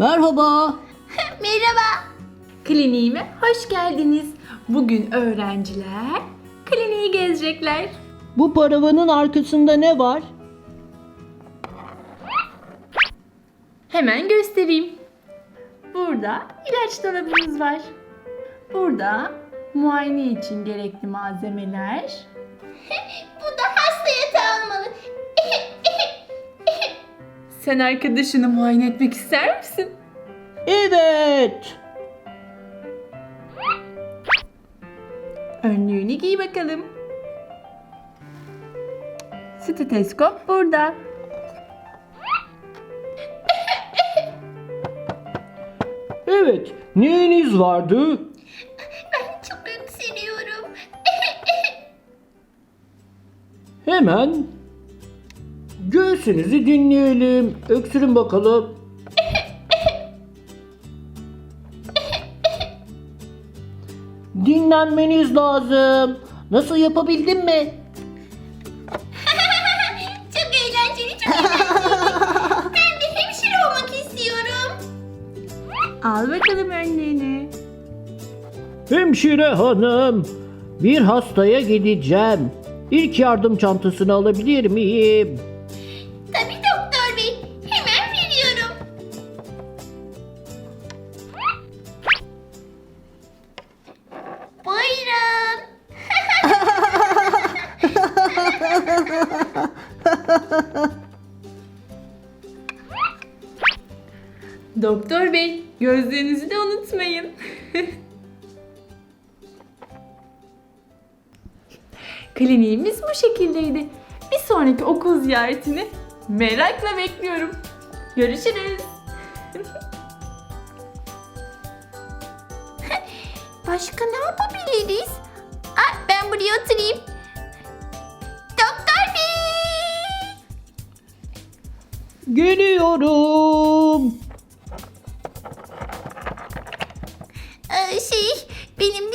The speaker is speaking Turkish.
Merhaba. Merhaba. Kliniğime hoş geldiniz. Bugün öğrenciler kliniği gezecekler. Bu paravanın arkasında ne var? Hemen göstereyim. Burada ilaç dolabımız var. Burada muayene için gerekli malzemeler. Sen arkadaşını muayene etmek ister misin? Evet. Önlüğünü giy bakalım. Steteskop burada. Evet. Neyiniz vardı? Ben çok öksürüyorum. Hemen göğsünüzü dinleyelim. Öksürün bakalım. Dinlenmeniz lazım. Nasıl yapabildin mi? çok eğlenceli, çok eğlenceli. ben de hemşire olmak istiyorum. Al bakalım önlüğünü. Hemşire hanım, bir hastaya gideceğim. İlk yardım çantasını alabilir miyim? Doktor bey, gözlerinizi de unutmayın. Kliniğimiz bu şekildeydi. Bir sonraki okul ziyaretini merakla bekliyorum. Görüşürüz. Başka ne yapabiliriz? Geliyorum. Ee, şey, benim